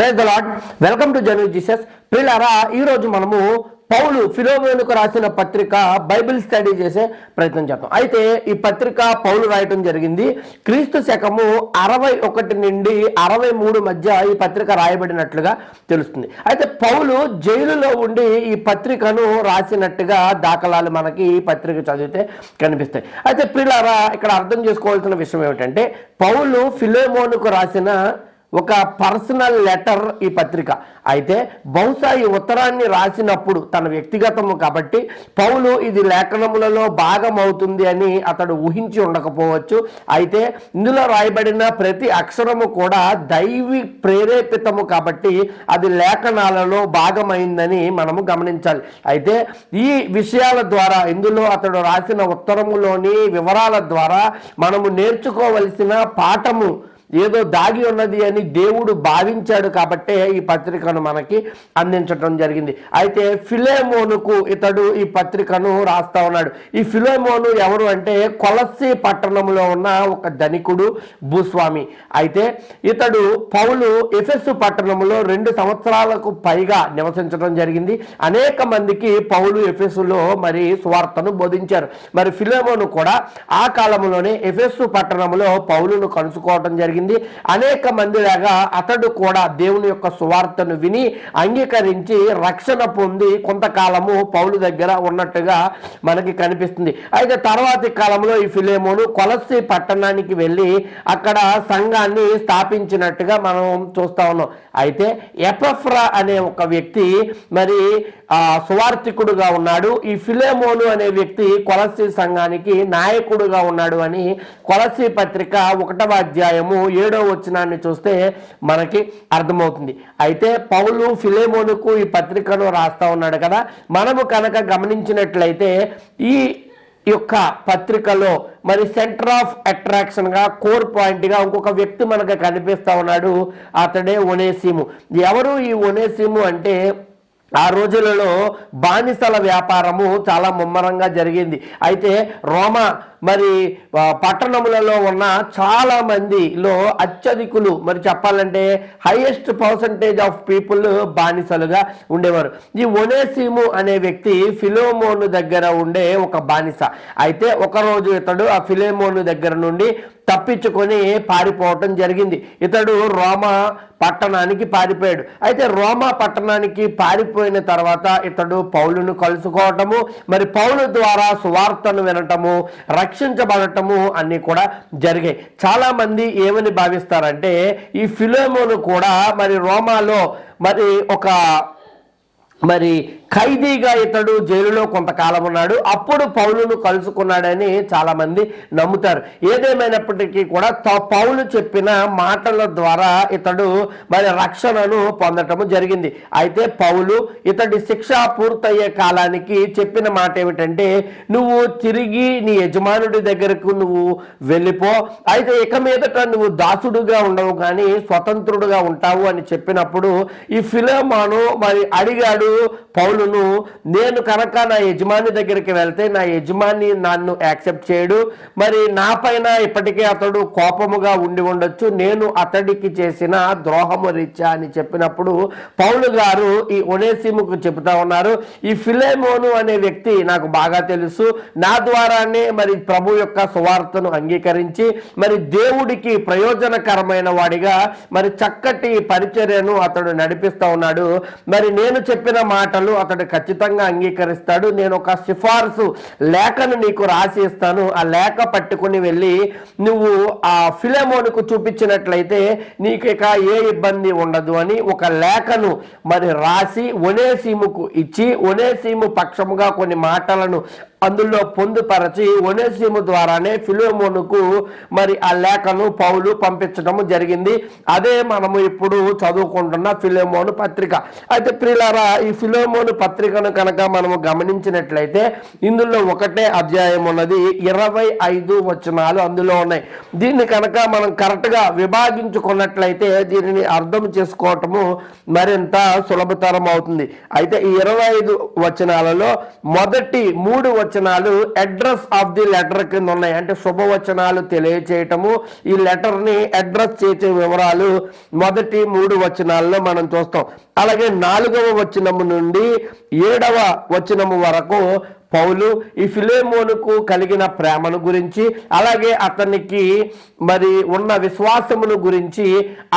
Praise the Lord welcome to journey Jesus పిల్లారా ఈరోజు మనము పౌలు ఫిలోమోనుకు రాసిన పత్రిక బైబిల్ స్టడీ చేసే ప్రయత్నం చేద్దాం. అయితే ఈ పత్రిక పౌలు రాయటం జరిగింది. క్రీస్తు శకము అరవై ఒకటి నుండి అరవై మూడు మధ్య ఈ పత్రిక రాయబడినట్లుగా తెలుస్తుంది. అయితే పౌలు జైలులో ఉండి ఈ పత్రికను రాసినట్టుగా దాఖలాలు మనకి ఈ పత్రిక చదివితే కనిపిస్తాయి. అయితే పిల్లరా ఇక్కడ అర్థం చేసుకోవాల్సిన విషయం ఏమిటంటే పౌలు ఫిలోమోనుకు రాసిన ఒక పర్సనల్ లెటర్ ఈ పత్రిక. అయితే బహుశా ఈ ఉత్తరాన్ని రాసినప్పుడు తన వ్యక్తిగతము కాబట్టి పౌలు ఇది లేఖనములలో భాగం అవుతుంది అని అతడు ఊహించి ఉండకపోవచ్చు. అయితే ఇందులో రాయబడిన ప్రతి అక్షరము కూడా దైవి ప్రేరేపితము కాబట్టి అది లేఖనాలలో భాగమైందని మనము గమనించాలి. అయితే ఈ విషయాల ద్వారా ఇందులో అతడు రాసిన ఉత్తరములోని వివరాల ద్వారా మనము నేర్చుకోవలసిన పాఠము ఏదో దాగి ఉన్నది అని దేవుడు భావించాడు కాబట్టే ఈ పత్రికను మనకి అందించడం జరిగింది. అయితే ఫిలేమోనుకు ఇతడు ఈ పత్రికను రాస్తా ఉన్నాడు. ఈ ఫిలేమోను ఎవరు అంటే కొలసి పట్టణంలో ఉన్న ఒక ధనికుడు భూస్వామి. అయితే ఇతడు పౌలు ఎఫెస్సు పట్టణంలో రెండు సంవత్సరాలకు పైగా నివసించడం జరిగింది. అనేక మందికి పౌలు ఎఫెస్సులో మరి స్వార్థను బోధించారు. మరి ఫిలేమోను కూడా ఆ కాలంలోనే ఎఫెస్సు పట్టణంలో పౌలును కలుసుకోవడం జరిగింది. అనేక మందిలాగా అతడు కూడా దేవుని యొక్క సువార్తను విని అంగీకరించి రక్షణ పొంది కొంతకాలము పౌలు దగ్గర ఉన్నట్టుగా మనకి కనిపిస్తుంది. అయితే తర్వాతి కాలంలో ఈ ఫిలేమోను కొలసి పట్టణానికి వెళ్ళి అక్కడ సంఘాన్ని స్థాపించినట్టుగా మనం చూస్తా ఉన్నాం. అయితే ఎపఫ్రా అనే ఒక వ్యక్తి మరి సువార్థికుడుగా ఉన్నాడు. ఈ ఫిలేమోను అనే వ్యక్తి కొలసి సంఘానికి నాయకుడుగా ఉన్నాడు అని కొలసి పత్రిక ఒకటవ అధ్యాయము ఏడవ వచనాన్ని చూస్తే మనకి అర్థమవుతుంది. అయితే పౌలు ఫిలేమోనుకు ఈ పత్రికను రాస్తా ఉన్నాడు కదా. మనము కనుక గమనించినట్లయితే ఈ యొక్క పత్రికలో మరి సెంటర్ ఆఫ్ అట్రాక్షన్గా కోర్ పాయింట్గా ఇంకొక వ్యక్తి మనకు కనిపిస్తూ ఉన్నాడు. అతడే ఒనేసిము. ఎవరు ఈ ఒనేసిము అంటే ఆ రోజులలో బానిసల వ్యాపారము చాలా ముమ్మరంగా జరిగింది. అయితే రోమా మరి పట్టణములలో ఉన్న చాలా మందిలో అత్యధికులు మరి చెప్పాలంటే హైయెస్ట్ పర్సంటేజ్ ఆఫ్ పీపుల్ బానిసలుగా ఉండేవారు. ఈ ఒనేసీము అనే వ్యక్తి ఫిలోమోను దగ్గర ఉండే ఒక బానిస. అయితే ఒకరోజు ఇతడు ఆ ఫిలోమోను దగ్గర నుండి తప్పించుకొని పారిపోవటం జరిగింది. ఇతడు రోమా పట్టణానికి పారిపోయాడు. అయితే రోమా పట్టణానికి పారిపోయిన తర్వాత ఇతడు పౌలును కలుసుకోవటము మరి పౌలు ద్వారా సువార్తను వినటము రక్షించబడటము అన్ని కూడా జరిగాయి. చాలా మంది ఏమని భావిస్తారంటే ఈ ఫిలోమోను కూడా మరి రోమాలో మరి ఒక మరి ఖైదీగా ఇతడు జైలులో కొంతకాలం ఉన్నాడు. అప్పుడు పౌలును కలుసుకున్నాడని చాలా మంది నమ్ముతారు. ఏదేమైనప్పటికీ కూడా త- పౌలు చెప్పిన మాటల ద్వారా ఇతడు మరి రక్షణను పొందటము జరిగింది. అయితే పౌలు ఇతడి శిక్ష పూర్తయ్యే కాలానికి చెప్పిన మాట ఏమిటంటే నువ్వు తిరిగి నీ యజమానుడి దగ్గరకు నువ్వు వెళ్ళిపో. అయితే ఇక మీదట నువ్వు దాసుడుగా ఉండవు కానీ స్వతంత్రుడుగా ఉంటావు అని చెప్పినప్పుడు ఈ ఫిలోమాను మరి అడిగాడు పౌలు పౌలును నేను కనుక నా యజమాని దగ్గరికి వెళ్తే నా యజమాని నన్ను యాక్సెప్ట్ చేయడు. మరి నా పైన ఇప్పటికే అతడు కోపముగా ఉండి ఉండొచ్చు. నేను అతడికి చేసిన ద్రోహము రీత్యా అని చెప్పినప్పుడు పౌలు గారు ఈ ఒనేసిముకు చెబుతా ఉన్నారు. ఈ ఫిలేమోను అనే వ్యక్తి నాకు బాగా తెలుసు. నా ద్వారానే మరి ప్రభు యొక్క సువార్తను అంగీకరించి మరి దేవుడికి ప్రయోజనకరమైన వాడిగా మరి చక్కటి పరిచర్యను అతడు నడిపిస్తా ఉన్నాడు. మరి నేను చెప్పిన మాటలు అతడు ఖచ్చితంగా అంగీకరిస్తాడు. నేను ఒక సిఫార్సు లేఖను నీకు రాసి ఇస్తాను. ఆ లేఖ పట్టుకుని వెళ్ళి నువ్వు ఆ ఫిలమోనుకు చూపించినట్లయితే నీకు ఇక ఏ ఇబ్బంది ఉండదు అని ఒక లేఖను మరి రాసి ఒనేసీముకు ఇచ్చి ఒనేసీము పక్షముగా కొన్ని మాటలను అందులో పొందుపరచి ఒనేసిము ద్వారానే ఫిలోమోనుకు మరి ఆ లేఖను పౌలు పంపించడము జరిగింది. అదే మనము ఇప్పుడు చదువుకుంటున్న ఫిలోమోను పత్రిక. అయితే ప్రియులారా ఈ ఫిలోమోను పత్రికను కనుక మనము గమనించినట్లయితే ఇందులో ఒకటే అధ్యాయం ఉన్నది. ఇరవై ఐదు వచనాలు అందులో ఉన్నాయి. దీన్ని కనుక మనం కరెక్ట్గా విభాగించుకున్నట్లయితే దీనిని అర్థం చేసుకోవటము మరింత సులభతరం అవుతుంది అయితే ఈ ఇరవై ఐదు వచనాలలో మొదటి మూడు వచనాలు వచనాలు అడ్రస్ ఆఫ్ ది లెటర్ కింద ఉన్నాయి అంటే శుభవచనాలు తెలియచేయటము. ఈ లెటర్ని అడ్రస్ చేసే వివరాలు మొదటి మూడు వచనాల్లో మనం చూస్తాం. అలాగే నాలుగవ వచనము నుండి ఏడవ వచనము వరకు పౌలు ఈ ఫిలేమోనుకు కలిగిన ప్రేమను గురించి అలాగే అతనికి మరి ఉన్న విశ్వాసమును గురించి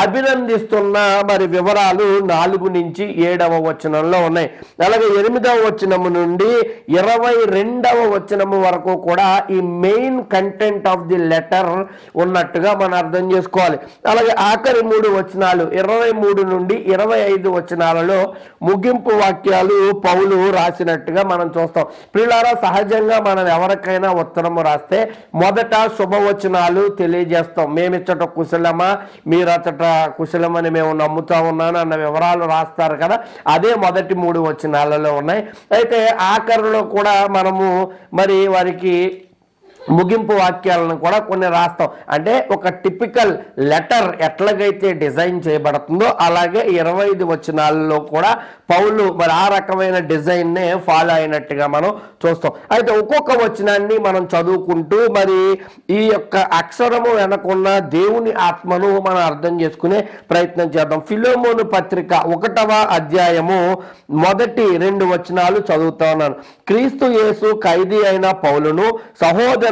అభినందిస్తున్న మరి వివరాలు నాలుగు నుంచి ఏడవ వచనంలో ఉన్నాయి. అలాగే ఎనిమిదవ వచనము నుండి ఇరవై రెండవ వచనము వరకు కూడా ఈ main content of the letter ఉన్నట్టుగా మనం అర్థం చేసుకోవాలి. అలాగే ఆఖరి మూడు వచనాలు ఇరవై మూడు నుండి ఇరవై ఐదు వచనాలలో ముగింపు వాక్యాలు పౌలు రాసినట్టుగా మనం చూస్తాం. ప్రియులారా సహజంగా మనం ఎవరికైనా ఉత్తరము రాస్తే మొదట శుభవచనాలు తెలియజేస్తాం. మేమిచ్చట కుశలమా మీరచ్చట కుశలమని మేము నమ్ముతా ఉన్నాను అన్న వివరాలు రాస్తారు కదా. అదే మొదటి మూడు వచనాలలో ఉన్నాయి. అయితే ఆఖరిలో కూడా మనము మరి వారికి ముగింపు వాక్యాలను కూడా కొన్ని రాస్తాం. అంటే ఒక టిపికల్ లెటర్ ఎట్లాగైతే డిజైన్ చేయబడుతుందో అలాగే ఇరవై ఐదు వచనాల్లో కూడా పౌలు మరి ఆ రకమైన డిజైన్నే ఫాలో అయినట్టుగా మనం చూస్తాం. అయితే ఒక్కొక్క వచనాన్ని మనం చదువుకుంటూ మరి ఈ యొక్క అక్షరము వెనకున్న దేవుని ఆత్మను మనం అర్థం చేసుకునే ప్రయత్నం చేద్దాం. ఫిలోమోను పత్రిక ఒకటవ అధ్యాయము మొదటి రెండు వచనాలు చదువుతా ఉన్నాను. క్రీస్తు యేసు ఖైదీ అయిన పౌలును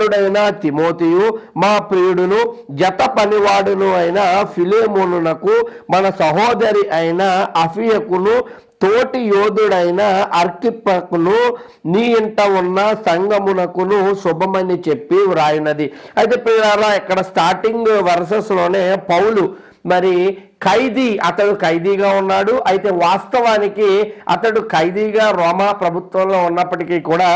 కుమారుడైన తిమోతియు మా ప్రియుడును జత పనివాడును అయిన ఫిలేమోనునకు మన సహోదరి అయిన అఫియకును తోటి యోధుడైన అర్కిప్పకును నీ ఇంట ఉన్న సంగమునకును శుభమని చెప్పి వ్రాయినది. అయితే పిల్లరా ఇక్కడ స్టార్టింగ్ వర్సెస్లోనే పౌలు మరి ఖైదీ అతడు ఖైదీగా ఉన్నాడు. అయితే వాస్తవానికి అతడు ఖైదీగా రోమా ప్రభుత్వంలో ఉన్నప్పటికీ కూడా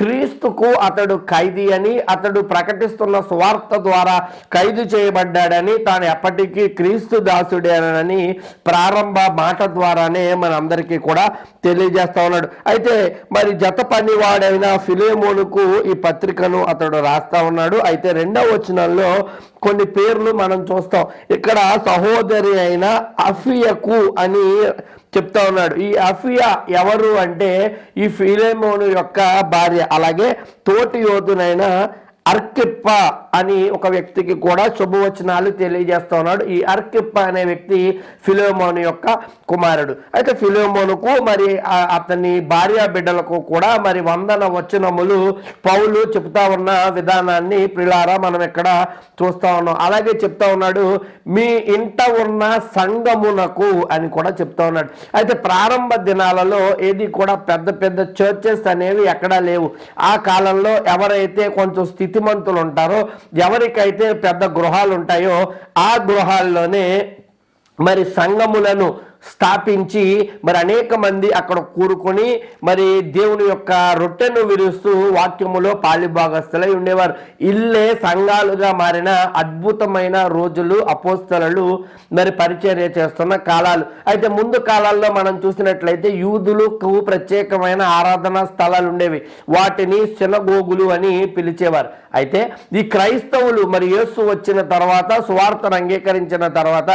క్రీస్తుకు అతడు ఖైదీ అని అతడు ప్రకటిస్తున్న సువార్త ద్వారా ఖైదు చేయబడ్డాడని తాను ఎప్పటికీ క్రీస్తు దాసుడేనని ప్రారంభ మాట ద్వారానే మనందరికీ కూడా తెలియజేస్తా ఉన్నాడు. అయితే మరి జత పనివాడైన ఫిలేమోనుకు ఈ పత్రికను అతడు రాస్తా ఉన్నాడు. అయితే రెండవ వచనంలో కొన్ని పేర్లు మనం చూస్తాం. ఇక్కడ సహోదరి అయిన అఫియకు అని చెప్తా ఉన్నాడు. ఈ అఫియా ఎవరు అంటే ఈ ఫిలేమోను యొక్క భార్య. అలాగే తోటి యోధునైన అర్కిప్ప అని ఒక వ్యక్తికి కూడా శుభవచనాలు తెలియజేస్తా ఉన్నాడు. ఈ అర్కిప్ప అనే వ్యక్తి ఫిలోమోను యొక్క కుమారుడు. అయితే ఫిలోమోనుకు మరి అతని భార్య బిడ్డలకు కూడా మరి వందన వచనములు పౌలు చెప్తా ఉన్న విధానాన్ని ప్రిలారా మనం ఇక్కడ చూస్తా ఉన్నాం. అలాగే చెప్తా ఉన్నాడు మీ ఇంట ఉన్న సంగమునకు అని కూడా చెప్తా ఉన్నాడు. అయితే ప్రారంభ దినాలలో ఏది కూడా పెద్ద పెద్ద చర్చెస్ అనేవి ఎక్కడా లేవు. ఆ కాలంలో ఎవరైతే కొంచెం స్థితిమంతులు ఉంటారో ఎవరికైతే పెద్ద గృహాలు ఉంటాయో ఆ గృహాల్లోనే మరి సంఘములను స్థాపించి మరి అనేక మంది అక్కడ కూరుకొని మరి దేవుని యొక్క రొట్టెను విరుస్తూ వాక్యములో పాలిభాగస్థులై ఉండేవారు. ఇల్లే సంఘాలుగా మారిన అద్భుతమైన రోజులు అపోస్తలలు మరి పరిచర్య చేస్తున్న కాలాలు. అయితే ముందు కాలాల్లో మనం చూసినట్లయితే యూదులకు ప్రత్యేకమైన ఆరాధనా స్థలాలు ఉండేవి. వాటిని శనగోగులు అని పిలిచేవారు. అయితే ఈ క్రైస్తవులు మరి యేసు వచ్చిన తర్వాత సువార్తను అంగీకరించిన తర్వాత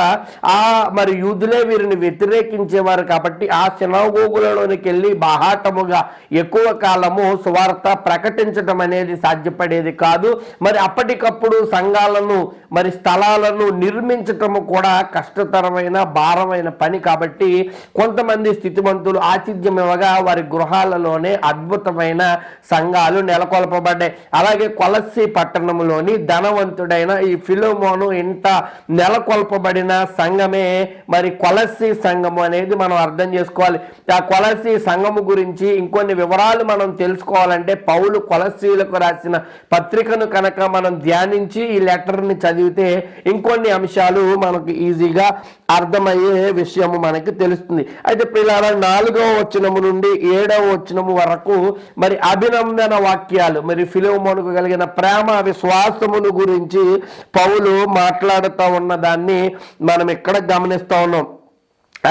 ఆ మరి యూదులే వీరిని వ్యతిరేకించేవారు కాబట్టి ఆ సినగోగులలోనికి వెళ్ళి బాహాటముగా ఎక్కువ కాలము సువార్త ప్రకటించడం అనేది సాధ్యపడేది కాదు. మరి అప్పటికప్పుడు సంఘాలను మరి స్థలాలను నిర్మించటము కూడా కష్టతరమైన భారమైన పని కాబట్టి కొంతమంది స్థితిమంతులు ఆతిథ్యం ఇవ్వగా వారి గృహాలలోనే అద్భుతమైన సంఘాలు నెలకొల్పబడ్డాయి. అలాగే కొలస్సి పట్టణంలోని ధనవంతుడైన ఈ ఫిలోమోను ఇంత నెలకొల్పబడిన సంఘమే మరి కొలస్సి సంఘము అనేది మనం అర్థం చేసుకోవాలి. ఆ కొలసి సంఘము గురించి ఇంకొన్ని వివరాలు మనం తెలుసుకోవాలంటే పౌలు కొలసీలకు రాసిన పత్రికను కనుక మనం ధ్యానించి ఈ లెటర్ని చదివితే ఇంకొన్ని అంశాలు మనకు ఈజీగా అర్థమయ్యే విషయము మనకి తెలుస్తుంది. అయితే పిల్లల నాలుగవ వచనము నుండి ఏడవ వచనము వరకు మరి అభినందన వాక్యాలు మరి ఫిలోమోనుకు కలిగిన ప్రేమ విశ్వాసమును గురించి పౌలు మాట్లాడుతూ ఉన్న దాన్ని మనం ఇక్కడ గమనిస్తా ఉన్నాం.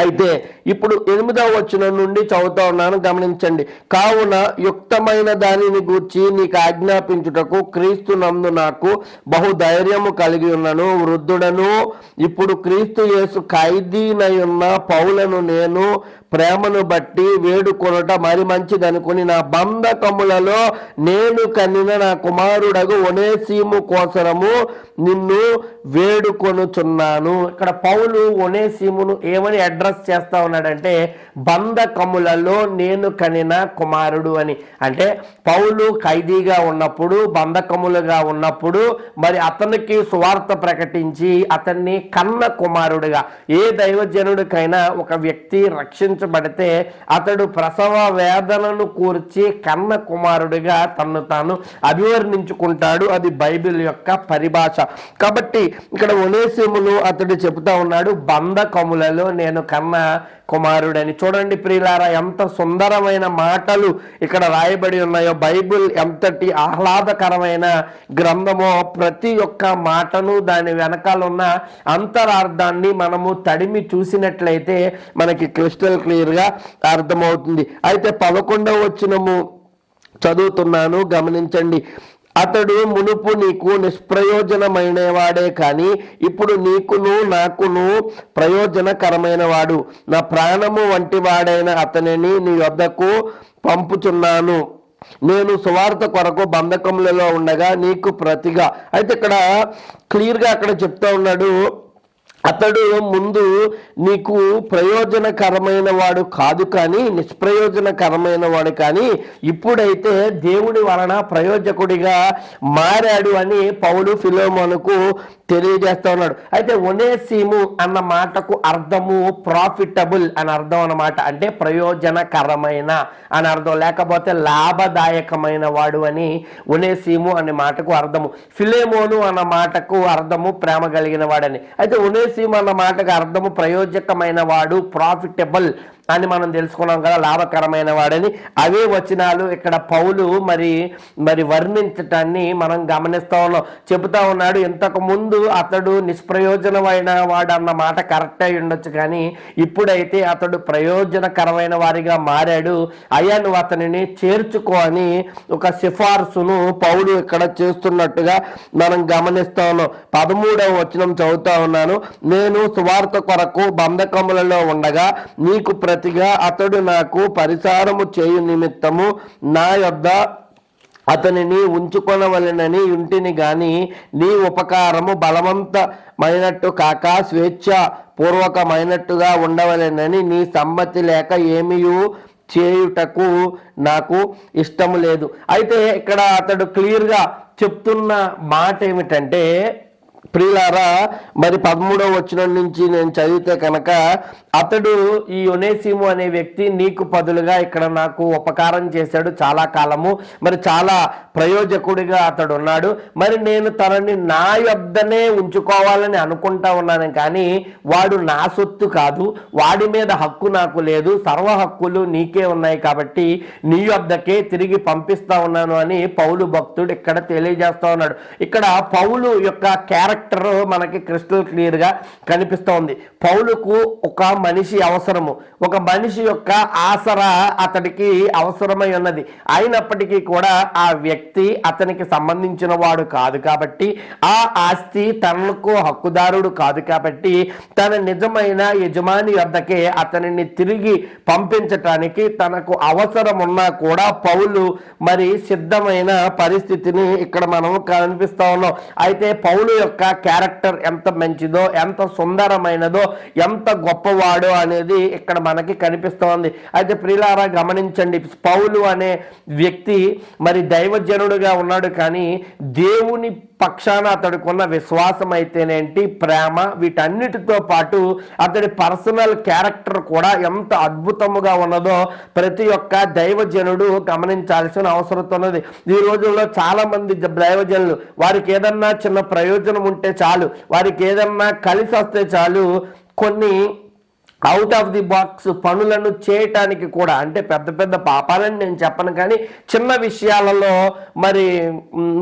అయితే ఇప్పుడు ఎనిమిదవ వచనం నుండి చదువుతా ఉన్నాను గమనించండి. కావున యుక్తమైన దానిని గూర్చి నీకు ఆజ్ఞాపించుటకు క్రీస్తు నందు నాకు బహు ధైర్యము కలిగి ఉన్నను. వృద్ధుడను ఇప్పుడు క్రీస్తు యేసు ఖైదీనయున్న పౌలను నేను ప్రేమను బట్టి వేడుకొనట మరి మంచిది అనుకుని నా బంధకములలో నేను కనిన నా కుమారుడగు ఒనేసీము కోసరము నిన్ను వేడుకొనుచున్నాను. ఇక్కడ పౌలు ఒనేసీమును ఏమని అడ్రస్ చేస్తా ఉన్నాడంటే బంధకములలో నేను కనిన కుమారుడు అని. అంటే పౌలు ఖైదీగా ఉన్నప్పుడు బంధకములుగా ఉన్నప్పుడు మరి అతనికి సువార్త ప్రకటించి అతన్ని కన్న కుమారుడుగా ఏ దైవజనుడికైనా ఒక వ్యక్తి రక్షించబడితే అతడు ప్రసవ వేదనను కూర్చి కన్న కుమారుడిగా తన్ను తాను అభివర్ణించుకుంటాడు. అది బైబిల్ యొక్క పరిభాష. కాబట్టి ఇక్కడ ఒనేసిములు అతడు చెబుతా ఉన్నాడు బంధకములలో నేను కన్న కుమారుడని. చూడండి ప్రియులారా ఎంత సుందరమైన మాటలు ఇక్కడ రాయబడి ఉన్నాయో. బైబిల్ ఎంతటి ఆహ్లాదకరమైన గ్రంథమో. ప్రతి ఒక్క మాటను దాని వెనకాల ఉన్న అంతరార్థాన్ని మనము తడిమి చూసినట్లయితే మనకి క్రిస్టల్ క్లియర్గా అర్థమవుతుంది. అయితే పదకొండవ వచ్చినము చదువుతున్నాను గమనించండి. అతడు మునుపు నీకు నిష్ప్రయోజనమైనవాడే కానీ ఇప్పుడు నీకును నాకును ప్రయోజనకరమైన వాడు. నా ప్రాణము వంటి వాడైన అతనిని నీ వద్దకు పంపుచున్నాను. నేను సువార్త కొరకు బంధకములలో ఉండగా నీకు ప్రతిగా. అయితే ఇక్కడ క్లియర్గా అక్కడ చెప్తా ఉన్నాడు అతడు ముందు నీకు ప్రయోజనకరమైన వాడు కాదు కానీ నిష్ప్రయోజనకరమైన వాడు కానీ ఇప్పుడైతే దేవుడి వలన ప్రయోజకుడిగా మారాడు అని పౌలు ఫిలోమోనుకు తెలియజేస్తా ఉన్నాడు. అయితే ఒనేసీము అన్న మాటకు అర్థము ప్రాఫిటబుల్ అని అర్థం అన్నమాట. అంటే ప్రయోజనకరమైన అని అర్థం. లేకపోతే లాభదాయకమైన వాడు అని ఒనేసీము అనే మాటకు అర్థము. ఫిలేమోను అన్న మాటకు అర్థము ప్రేమ కలిగిన వాడని. అయితే ఒనేసీము అన్న మాటకు అర్థము ప్రయోజకమైన వాడు ప్రాఫిటబుల్ అని మనం తెలుసుకున్నాం కదా లాభకరమైన వాడని. అవే వచనాలు ఇక్కడ పౌలు మరి మరి వర్ణించటాన్ని మనం గమనిస్తూ ఉన్నాం. చెబుతా ఉన్నాడు ఇంతకు ముందు అతడు నిష్ప్రయోజనమైన వాడు అన్న మాట కరెక్ట్ అయి ఉండొచ్చు కానీ ఇప్పుడైతే అతడు ప్రయోజనకరమైన వారిగా మారాడు. అయ్యా నువ్వు అతనిని చేర్చుకో అని ఒక సిఫార్సును పౌలు ఇక్కడ చేస్తున్నట్టుగా మనం గమనిస్తా ఉన్నాం. పదమూడవ వచనం చదువుతా ఉన్నాను. నేను సువార్త కొరకు బంధకములలో ఉండగా నీకు ప్రతిగా అతడు నాకు పరిసారము చేయు నిమిత్తము నా యొద్ద అతనిని ఉంచుకొనవలెనని ఇంటిని గాని నీ ఉపకారము బలవంతమైనట్టు కాక స్వేచ్ఛ పూర్వకమైనట్టుగా ఉండవలెనని నీ సమ్మతి లేక ఏమియు చేయుటకు నాకు ఇష్టము లేదు. అయితే ఇక్కడ అతడు క్లియర్గా చెప్తున్న మాట ఏమిటంటే ప్రియులారా మరి పదమూడవ వచనం నుంచి నేను చదివితే కనుక అతడు ఈ యొనేసిము అనే వ్యక్తి నీకు పదులుగా ఇక్కడ నాకు ఉపకారం చేశాడు చాలా కాలము. మరి చాలా ప్రయోజకుడిగా అతడు ఉన్నాడు. మరి నేను తనని నా యొద్దనే ఉంచుకోవాలని అనుకుంటా ఉన్నాను కానీ వాడు నా సొత్తు కాదు. వాడి మీద హక్కు నాకు లేదు. సర్వ హక్కులు నీకే ఉన్నాయి కాబట్టి నీ యొద్దకే తిరిగి పంపిస్తా ఉన్నాను అని పౌలు భక్తుడు ఇక్కడ తెలియజేస్తా ఉన్నాడు. ఇక్కడ పౌలు యొక్క క్యారెక్టర్ మనకి క్రిస్టల్ క్లియర్గా కనిపిస్తోంది. పౌలుకు ఒక మనిషి అవసరము. ఒక మనిషి యొక్క ఆసరా అతడికి అవసరమై ఉన్నది. అయినప్పటికీ కూడా ఆ వ్యక్తి అతనికి సంబంధించిన వాడు కాదు కాబట్టి ఆ ఆస్తి తనకు హక్కుదారుడు కాదు కాబట్టి తన నిజమైన యజమాని వద్దకే అతనిని తిరిగి పంపించటానికి తనకు అవసరం ఉన్నా కూడా పౌలు మరి సిద్ధమైన పరిస్థితిని ఇక్కడ మనం కనిపిస్తా ఉన్నాం. అయితే పౌలు యొక్క క్యారెక్టర్ ఎంత మంచిదో ఎంత సుందరమైనదో ఎంత గొప్పవాడో అనేది ఇక్కడ మనకి కనిపిస్తోంది. అయితే ప్రియులారా గమనించండి పౌలు అనే వ్యక్తి మరి దైవజనుడుగా ఉన్నాడు కానీ దేవుని పక్షాన అతడికున్న విశ్వాసం అయితేనేంటి ప్రేమ వీటన్నిటితో పాటు అతడి పర్సనల్ క్యారెక్టర్ కూడా ఎంత అద్భుతముగా ఉన్నదో ప్రతి ఒక్క దైవజనుడు గమనించాల్సిన అవసరం ఉన్నది. ఈ రోజుల్లో చాలా మంది దైవజనులు వారికి ఏదన్నా చిన్న ప్రయోజనం ఉంటే చాలు వారికి ఏదన్నా కలిసి వస్తే చాలు కొన్ని అవుట్ ఆఫ్ ది బాక్స్ పనులను చేయటానికి కూడా అంటే పెద్ద పెద్ద పాపాలని నేను చెప్పను కానీ చిన్న విషయాలలో మరి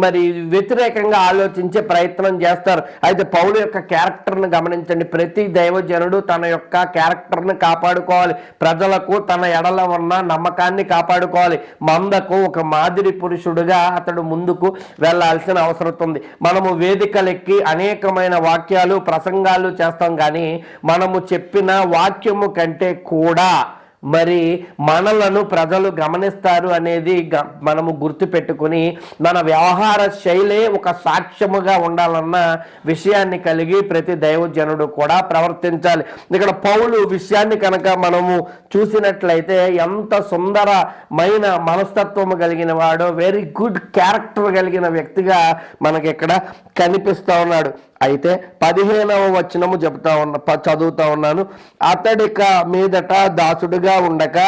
మరి వ్యతిరేకంగా ఆలోచించే ప్రయత్నం చేస్తారు. అయితే పౌలు యొక్క క్యారెక్టర్ను గమనించండి. ప్రతి దైవజనుడు తన యొక్క క్యారెక్టర్ను కాపాడుకోవాలి. ప్రజలకు తన ఎడల ఉన్న నమ్మకాన్ని కాపాడుకోవాలి. మందకు ఒక మాదిరి పురుషుడుగా అతడు ముందుకు వెళ్ళాల్సిన అవసరం ఉంది మనము వేదికలెక్కి అనేకమైన వాక్యాలు ప్రసంగాలు చేస్తాం కానీ మనము చెప్పిన వాక్యము కంటే కూడా మరి మనలను ప్రజలు గమనిస్తారు అనేది గ- మనము గుర్తుపెట్టుకుని మన వ్యవహార శైలే ఒక సాక్ష్యముగా ఉండాలన్న విషయాన్ని కలిగి ప్రతి దైవజనుడు కూడా ప్రవర్తించాలి. ఇక్కడ పౌలు విషయాన్ని కనుక మనము చూసినట్లయితే ఎంత సుందరమైన మనస్తత్వము కలిగిన వాడో వెరీ గుడ్ క్యారెక్టర్ కలిగిన వ్యక్తిగా మనకి ఇక్కడ కనిపిస్తూ ఉన్నాడు. అయితే పదిహేనవ వచనము చెప్తా ఉన్న చదువుతా ఉన్నాను. అతడిక మీదట దాసుడుగా ఉండక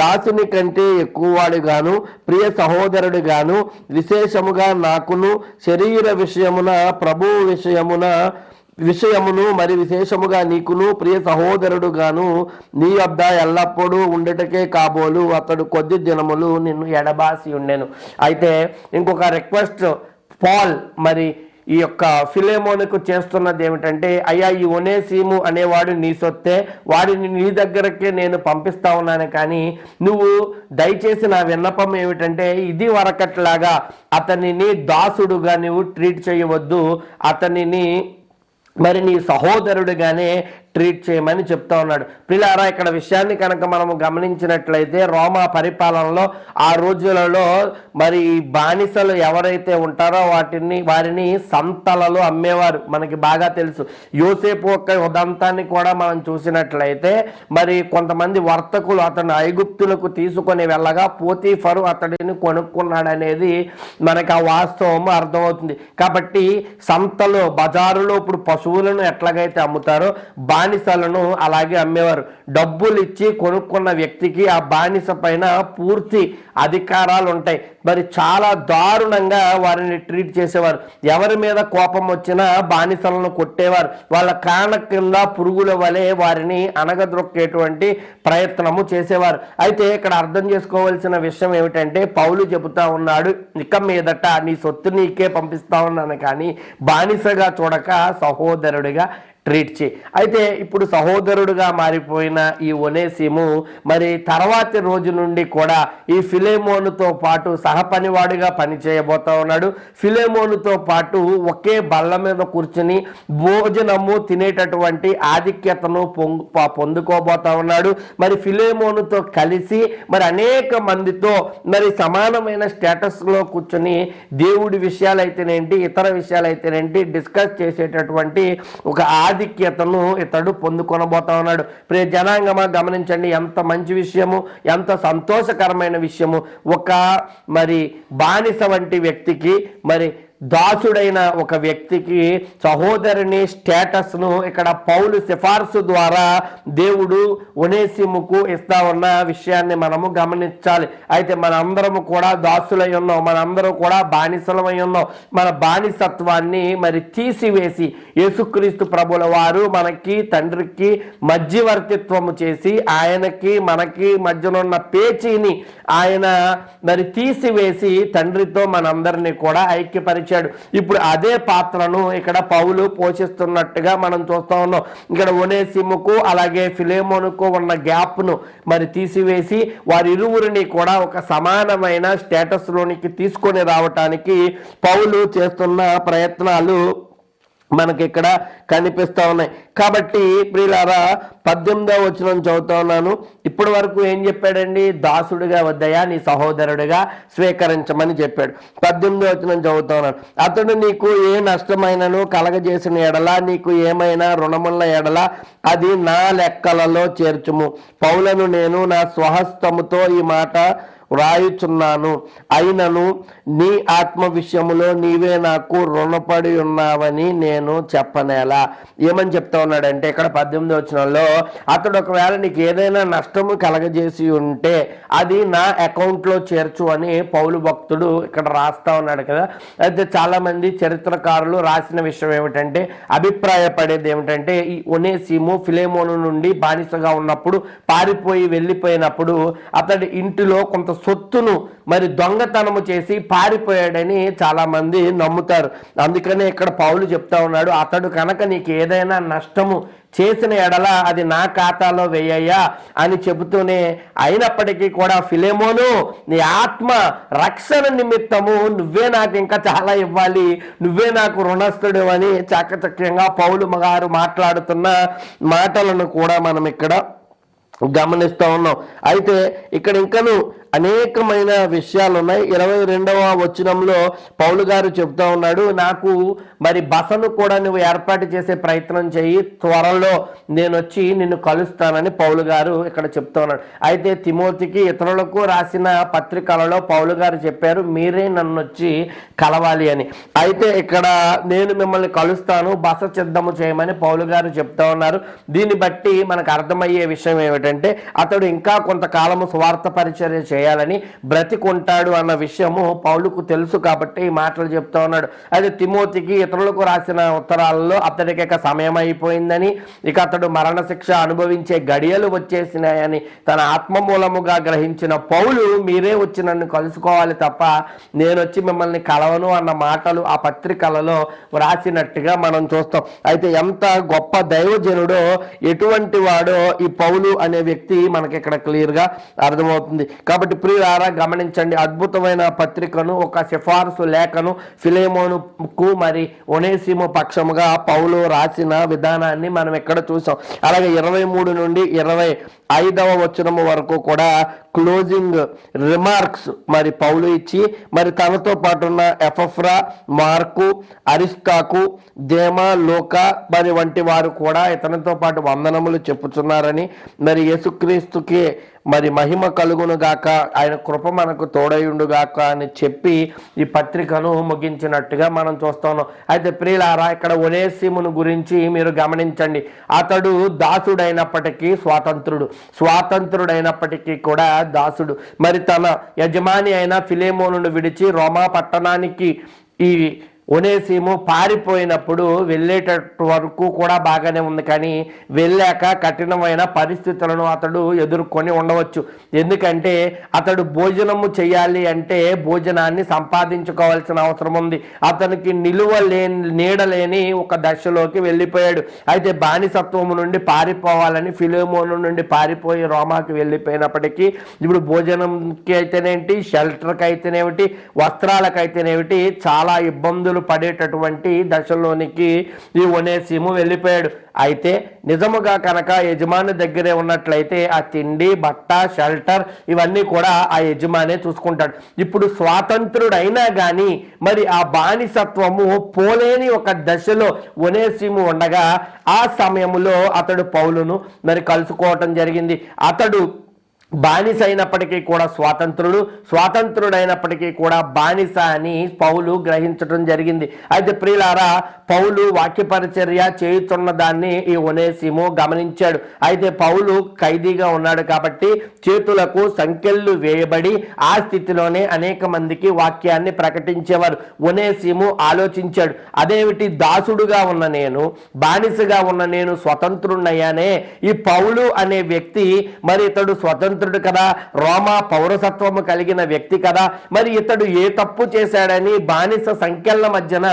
దాసుని కంటే ఎక్కువ వాడుగాను ప్రియ సహోదరుడు గాను విశేషముగా నాకును శరీర విషయమున ప్రభు విషయమున విషయమును మరి విశేషముగా నీకును ప్రియ సహోదరుడు గాను నీ వద్ద ఎల్లప్పుడూ ఉండటకే కాబోలు. అతడు కొద్ది దినములు నిన్ను ఎడబాసి ఉండెను. అయితే ఇంకొక రిక్వెస్ట్ పాల్ మరి ఈ యొక్క ఫిలేమోనుకు చేస్తున్నది ఏమిటంటే అయ్యా ఈ ఒనేసీము అనేవాడు నీ సొత్తే వాడిని నీ దగ్గరకే నేను పంపిస్తా ఉన్నాను కానీ నువ్వు దయచేసి నా విన్నపం ఏమిటంటే ఇది వరకట్లాగా అతనిని దాసుడుగా నువ్వు ట్రీట్ చేయవద్దు. అతనిని మరి నీ సహోదరుడిగానే ట్రీట్ చేయమని చెప్తా ఉన్నాడు. పిల్లారా ఇక్కడ విషయాన్ని కనుక మనము గమనించినట్లయితే రోమా పరిపాలనలో ఆ రోజులలో మరి బానిసలు ఎవరైతే ఉంటారో వాటిని వారిని సంతలలో అమ్మేవారు. మనకి బాగా తెలుసు. యోసేపు యొక్క ఉదంతాన్ని కూడా మనం చూసినట్లయితే మరి కొంతమంది వర్తకులు అతను ఐగుప్తులకు తీసుకొని వెళ్ళగా పోతీఫరు అతడిని కొనుక్కున్నాడనేది మనకు ఆ వాస్తవం అర్థమవుతుంది. కాబట్టి సంతలో బజారులో ఇప్పుడు పశువులను ఎట్లాగైతే అమ్ముతారో బానిసలను అలాగే అమ్మేవారు. డబ్బులు ఇచ్చి కొనుక్కున్న వ్యక్తికి ఆ బానిస పైన పూర్తి అధికారాలు ఉంటాయి మరి చాలా దారుణంగా వారిని ట్రీట్ చేసేవారు. ఎవరి మీద కోపం వచ్చినా బానిసలను కొట్టేవారు. వాళ్ళ కాళ్ళ కింద పురుగుల వలె వారిని అనగదొక్కేటువంటి ప్రయత్నము చేసేవారు. అయితే ఇక్కడ అర్థం చేసుకోవాల్సిన విషయం ఏమిటంటే పౌలు చెబుతా ఉన్నాడు ఇక మీదట నీ సొత్తు నీకే పంపిస్తా ఉన్నాను కానీ బానిసగా చూడక సహోదరుడిగా ట్రీట్ చేయి అయితే ఇప్పుడు సహోదరుడుగా మారిపోయిన ఈ ఒనేసిము మరి తర్వాతి రోజు నుండి కూడా ఈ ఫిలేమోనుతో పాటు సహపనివాడిగా పనిచేయబోతా ఉన్నాడు. ఫిలేమోనుతో పాటు ఒకే బల్ల మీద కూర్చుని భోజనము తినేటటువంటి ఆధిక్యతను పొంగు పొందుకోబోతా ఉన్నాడు. మరి ఫిలేమోనుతో కలిసి మరి అనేక మందితో మరి సమానమైన స్టేటస్లో కూర్చొని దేవుడి విషయాలైతేనేంటి ఇతర విషయాలైతేనేంటి డిస్కస్ చేసేటటువంటి ఒక ఆధిక్యతను ఇతడు పొందుకొనబోతా ఉన్నాడు. ప్రియ జనాంగమా గమనించండి ఎంత మంచి విషయము ఎంత సంతోషకరమైన విషయము. ఒక మరి బానిస వంటి వ్యక్తికి మరి దాసుడైన ఒక వ్యక్తికి సహోదరుని స్టేటస్ను ఇక్కడ పౌలు సిఫార్సు ద్వారా దేవుడు ఒనేసిముకు ఇస్తా ఉన్న విషయాన్ని మనము గమనించాలి. అయితే మనందరము కూడా దాసులై ఉన్నాం. మనందరం కూడా బానిసలమై ఉన్నాం. మన బానిసత్వాన్ని మరి తీసివేసి యేసుక్రీస్తు ప్రభుల వారు మనకి తండ్రికి మధ్యవర్తిత్వము చేసి ఆయనకి మనకి మధ్యనున్న పేచీని ఆయన మరి తీసివేసి తండ్రితో మనందరినీ కూడా ఐక్యపరిచాడు ఇప్పుడు అదే పాత్రను ఇక్కడ పౌలు పోషిస్తున్నట్టుగా మనం చూస్తా ఉన్నాం. ఇక్కడ ఒనేసిముకు అలాగే ఫిలేమోనుకు ఉన్న గ్యాప్ను మరి తీసివేసి వారి ఇరువురిని కూడా ఒక సమానమైన స్టేటస్లోనికి తీసుకొని రావటానికి పౌలు చేస్తున్న ప్రయత్నాలు మనకి ఇక్కడ కనిపిస్తూ ఉన్నాయి. కాబట్టి ప్రియులారా పద్దెనిమిదో వచనం చదువుతా ఉన్నాను. ఇప్పటి వరకు ఏం చెప్పాడండి? దాసుడిగా వద్దయా నీ సహోదరుడిగా స్వీకరించమని చెప్పాడు. పద్దెనిమిదో వచ్చిన చదువుతా ఉన్నాను. అతడు నీకు ఏ నష్టమైనను కలగజేసిన ఎడల నీకు ఏమైనా రుణమున్న ఎడల అది నా లెక్కలలో చేర్చుము. పౌలను నేను నా స్వహస్తముతో ఈ మాట వ్రాయుచున్నాను. అయినను నీ ఆత్మ విషయములో నీవే నాకు రుణపడి ఉన్నావని నేను చెప్పనేలా. ఏమని చెప్తా ఉన్నాడంటే ఇక్కడ పద్దెనిమిది వచనంలో అతడు ఒకవేళ నీకు ఏదైనా నష్టము కలగజేసి ఉంటే అది నా అకౌంట్లో చేర్చు అని పౌలు భక్తుడు ఇక్కడ రాస్తా ఉన్నాడు కదా. అయితే చాలామంది చరిత్రకారులు రాసిన విషయం ఏమిటంటే అభిప్రాయపడేది ఏమిటంటే ఈ ఒనేసిము ఫిలేమోను నుండి బానిసగా ఉన్నప్పుడు పారిపోయి వెళ్ళిపోయినప్పుడు అతడి ఇంటిలో కొంత సొత్తును మరి దొంగతనము చేసి పారిపోయాడని చాలామంది నమ్ముతారు. అందుకనే ఇక్కడ పౌలు చెప్తా ఉన్నాడు అతడు కనుక నీకు ఏదైనా నష్టము చేసిన ఎడల అది నా ఖాతాలో వేయ్యా అని చెబుతూనే అయినప్పటికీ కూడా ఫిలేమోను నీ ఆత్మ రక్షణ నిమిత్తము నువ్వే నాకు ఇంకా చాలా ఇవ్వాలి నువ్వే నాకు రుణస్థుడు అని చాకచక్యంగా పౌలు మగారు మాట్లాడుతున్న మాటలను కూడా మనం ఇక్కడ గమనిస్తూ ఉన్నాం. అయితే ఇక్కడ ఇంకను అనేకమైన విషయాలు ఉన్నాయి ఇరవై రెండవ వచనంలో పౌలు గారు చెప్తా ఉన్నాడు నాకు మరి బసను కూడా నువ్వు ఏర్పాటు చేసే ప్రయత్నం చేయి త్వరలో నేను వచ్చి నిన్ను కలుస్తానని పౌలు గారు ఇక్కడ చెప్తా ఉన్నాడు. అయితే తిమోతికి ఇతరులకు రాసిన పత్రికలలో పౌలు గారు చెప్పారు మీరే నన్ను వచ్చి కలవాలి అని. అయితే ఇక్కడ నేను మిమ్మల్ని కలుస్తాను బస సిద్ధము చేయమని పౌలు గారు చెప్తా ఉన్నారు. దీన్ని బట్టి మనకు అర్థమయ్యే విషయం ఏమిటంటే అతడు ఇంకా కొంతకాలము స్వార్థ పరిచర్య చేయాలని బ్రతికుంటాడు అన్న విషయము పౌలుకు తెలుసు కాబట్టి ఈ మాటలు చెప్తా ఉన్నాడు. అయితే తిమోతికి ఇతరులకు రాసిన ఉత్తరాలలో అతడికి ఇక సమయం అయిపోయిందని ఇక అతడు మరణశిక్ష అనుభవించే గడియలు వచ్చేసినాయని తన ఆత్మ మూలముగా గ్రహించిన పౌలు మీరే వచ్చి నన్ను కలుసుకోవాలి తప్ప నేను వచ్చి మిమ్మల్ని కలవను అన్న మాటలు ఆ పత్రికలలో వ్రాసినట్టుగా మనం చూస్తాం. అయితే ఎంత గొప్ప దైవజనుడో ఎటువంటి వాడో ఈ పౌలు అనే వ్యక్తి మనకి ఇక్కడ క్లియర్గా అర్థమవుతుంది. కాబట్టి ప్రియులారా గమనించండి. అద్భుతమైన పత్రికను ఒక సిఫార్సు లేఖను ఫిలేమోనుకు మరి ఒనేసిమో పక్షముగా పౌలు రాసిన విధానాన్ని మనం ఇక్కడ చూసాం? అలాగే ఇరవై మూడు నుండి ఇరవై ఐదవ వచనము వరకు కూడా క్లోజింగ్ రిమార్క్స్ మరి పౌలు ఇచ్చి మరి తనతో పాటున్న ఎఫఫ్రా మార్కు అరిస్తాకు దేమ లోక మరి వంటి వారు కూడా ఇతనితో పాటు వందనములు చెప్పుచున్నారని మరి యేసుక్రీస్తుకి మరి మహిమ కలుగును గాక ఆయన కృప మనకు తోడయుండుగాక అని చెప్పి ఈ పత్రికను ముగించినట్టుగా మనం చూస్తాను. అయితే ప్రియులారా ఇక్కడ ఒనేసిమును గురించి మీరు గమనించండి. అతడు దాసుడైనప్పటికీ స్వాతంత్రుడు. స్వాతంత్రుడైనప్పటికీ కూడా దాసుడు. మరి తన యజమాని అయిన ఫిలేమోను విడిచి రోమా పట్టణానికి ఈ ఒనేసీము పారిపోయినప్పుడు వెళ్ళేటట్టు వరకు కూడా బాగానే ఉంది కానీ వెళ్ళాక కఠినమైన పరిస్థితులను అతడు ఎదుర్కొని ఉండవచ్చు. ఎందుకంటే అతడు భోజనము చేయాలి అంటే భోజనాన్ని సంపాదించుకోవాల్సిన అవసరం ఉంది. అతనికి నిలువ లేని నీడలేని ఒక దశలోకి వెళ్ళిపోయాడు. అయితే బానిసత్వము నుండి పారిపోవాలని ఫిలోమోను నుండి పారిపోయి రోమాకి వెళ్ళిపోయినప్పటికీ ఇప్పుడు భోజనంకి అయితేనేంటి షెల్టర్కి అయితేనేమిటి వస్త్రాలకైతేనేమిటి చాలా ఇబ్బందులు పడేటటువంటి దశలోనికి ఈ ఒనేసిము వెళ్ళిపోయాడు. అయితే నిజముగా కనుక యజమాని దగ్గరే ఉన్నట్లయితే ఆ తిండి బట్ట షెల్టర్ ఇవన్నీ కూడా ఆ యజమానే చూసుకుంటాడు. ఇప్పుడు స్వాతంత్రుడైనా కానీ మరి ఆ బానిసత్వము పోలేని ఒక దశలో ఒనేసిము ఉండగా ఆ సమయంలో అతడు పౌలును మరి కలుసుకోవటం జరిగింది. అతడు బానిస అయినప్పటికీ కూడా స్వాతంత్రుడు స్వాతంత్రుడైనప్పటికీ కూడా బానిస అని పౌలు గ్రహించడం జరిగింది. అయితే ప్రియులారా పౌలు వాక్యపరిచర్య చేయుతున్న దాన్ని ఈ ఒనేసిము గమనించాడు. అయితే పౌలు ఖైదీగా ఉన్నాడు కాబట్టి చేతులకు సంఖ్యలు వేయబడి ఆ స్థితిలోనే అనేక మందికి వాక్యాన్ని ప్రకటించేవారు. ఒనేసిము ఆలోచించాడు అదేమిటి? దాసుడుగా ఉన్న నేను బానిసగా ఉన్న నేను స్వతంత్రుణ్ణయ్యానే? ఈ పౌలు అనే వ్యక్తి మరి ఇతడు స్వతంత్రుడు కదా రోమా పౌరసత్వము కలిగిన వ్యక్తి కదా మరి ఇతడు ఏ తప్పు చేశాడని బానిస సంఖ్యల మధ్యన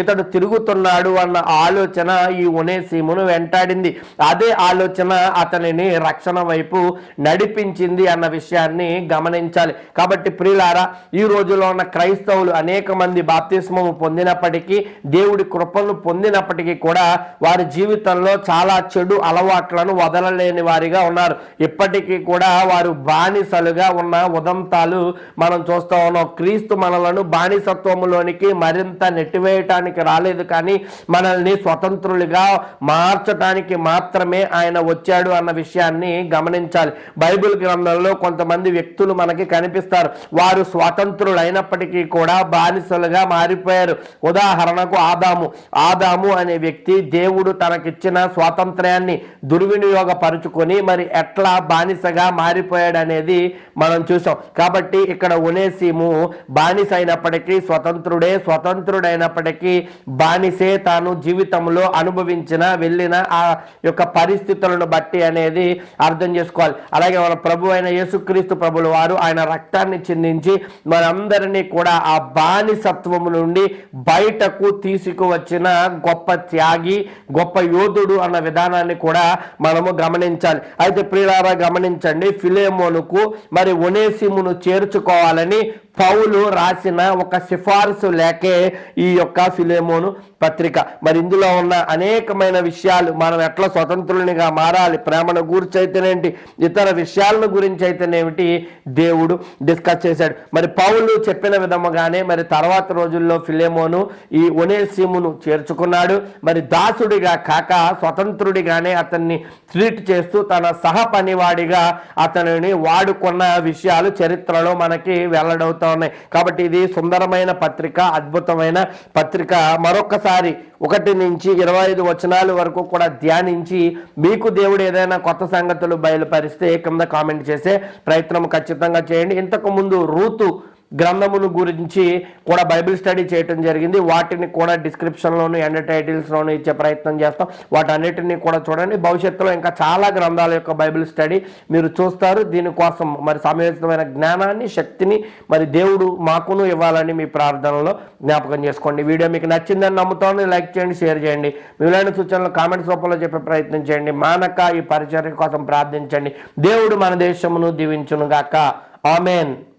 ఇతడు తిరుగుతున్నాడు అన్న ఆలోచన ఈ ఉనేసీమును వెంటాడింది. అదే ఆలోచన అతనిని రక్షణ వైపు నడిపించింది అన్న విషయాన్ని గమనించాలి. కాబట్టి ప్రియులారా ఈ రోజులో ఉన్న క్రైస్తవులు అనేక మంది బాప్తిస్మము పొందినప్పటికీ దేవుడి కృపను పొందినప్పటికీ కూడా వారి జీవితంలో చాలా చెడు అలవాట్లను వదలలేని వారిగా ఉన్నారు. ఇప్పటికీ కూడా వారు బానిసలుగా ఉన్న ఉదంతాలు మనం చూస్తూ ఉన్నాం. క్రీస్తు మనలను బానిసత్వములోనికి మరింత నెట్టివేయటానికి రాలేదు కానీ మనల్ని స్వతంత్రులుగా మార్చటానికి మాత్రమే ఆయన వచ్చాడు అన్న విషయాన్ని గమనించాలి. బైబిల్ గ్రంథంలో కొంతమంది వ్యక్తులు మనకి కనిపిస్తారు. వారు స్వతంత్రులు అయినప్పటికీ కూడా బానిసలుగా మారిపోయారు. ఉదాహరణకు ఆదాము. ఆదాము అనే వ్యక్తి దేవుడు తనకిచ్చిన స్వాతంత్ర్యాన్ని దుర్వినియోగపరుచుకొని మరి ఎట్లా బానిసగా మారిపోయాడు అనేది మనం చూసాం. కాబట్టి ఇక్కడ ఉనేసిము బానిస అయినప్పటికీ స్వతంత్రుడే స్వతంత్రుడైనప్పటికీ బానిసే తాను జీవితంలో అనుభవించిన వెళ్ళిన ఆ యొక్క పరిస్థితులను బట్టి అనేది అర్థం చేసుకోవాలి. అలాగే మన ప్రభు అయిన యేసుక్రీస్తు ప్రభుల వారు ఆయన రక్తాన్ని చిందించి మనందరినీ కూడా ఆ బానిసత్వము నుండి బయటకు తీసుకువచ్చిన గొప్ప త్యాగి గొప్ప యోధుడు అన్న విధానాన్ని కూడా మనము గమనించాలి. అయితే ప్రియులారా గమనించండి ఫిలేమోనుకు మరి ఒనేసిమును చేర్చుకోవాలని పౌలు రాసిన ఒక సిఫార్సు లేకే ఈ యొక్క ఫిలేమోను పత్రిక. మరి ఇందులో ఉన్న అనేకమైన విషయాలు మనం ఎట్లా స్వతంత్రునిగా మారాలి ప్రేమను గురించి అయితేనేంటి ఇతర విషయాలను గురించి అయితేనేమిటి దేవుడు డిస్కస్ చేశాడు. మరి పౌలు చెప్పిన విధముగానే మరి తర్వాత రోజుల్లో ఫిలేమోను ఈ ఒనేసిమును చేర్చుకున్నాడు. మరి దాసుడిగా కాక స్వతంత్రుడిగానే అతన్ని ట్రీట్ చేస్తూ తన సహ పనివాడిగా అతనిని వాడుకున్న విషయాలు చరిత్రలో మనకి వెల్లడవుతా ఉన్నాయి. కాబట్టి ఇది సుందరమైన పత్రిక అద్భుతమైన పత్రిక. మరొకసారి ఒకటి నుంచి ఇరవై ఐదు వచనాల వరకు కూడా ధ్యానించి మీకు దేవుడు ఏదైనా కొత్త సంగతులు బయలుపరిస్తే కింద కామెంట్ చేసే ప్రయత్నం ఖచ్చితంగా చేయండి. ఇంతకు ముందు రూతు గ్రంథములు గురించి కూడా బైబిల్ స్టడీ చేయటం జరిగింది. వాటిని కూడా డిస్క్రిప్షన్లోను ఎండ్ టైటిల్స్లోను ఇచ్చే ప్రయత్నం చేస్తాం. వాటన్నిటిని కూడా చూడండి. భవిష్యత్తులో ఇంకా చాలా గ్రంథాల యొక్క బైబిల్ స్టడీ మీరు చూస్తారు. దీనికోసం మరి సమయోచితమైన జ్ఞానాన్ని శక్తిని మరి దేవుడు మాకును ఇవ్వాలని మీ ప్రార్థనలో జ్ఞాపకం చేసుకోండి. వీడియో మీకు నచ్చిందని నమ్ముతోంది. లైక్ చేయండి షేర్ చేయండి. విలువైన సూచనలు కామెంట్స్ రూపంలో చెప్పే ప్రయత్నం చేయండి. మానక ఈ పరిచర్య కోసం ప్రార్థించండి. దేవుడు మన దేశమును దీవించునుగాక. ఆమెన్.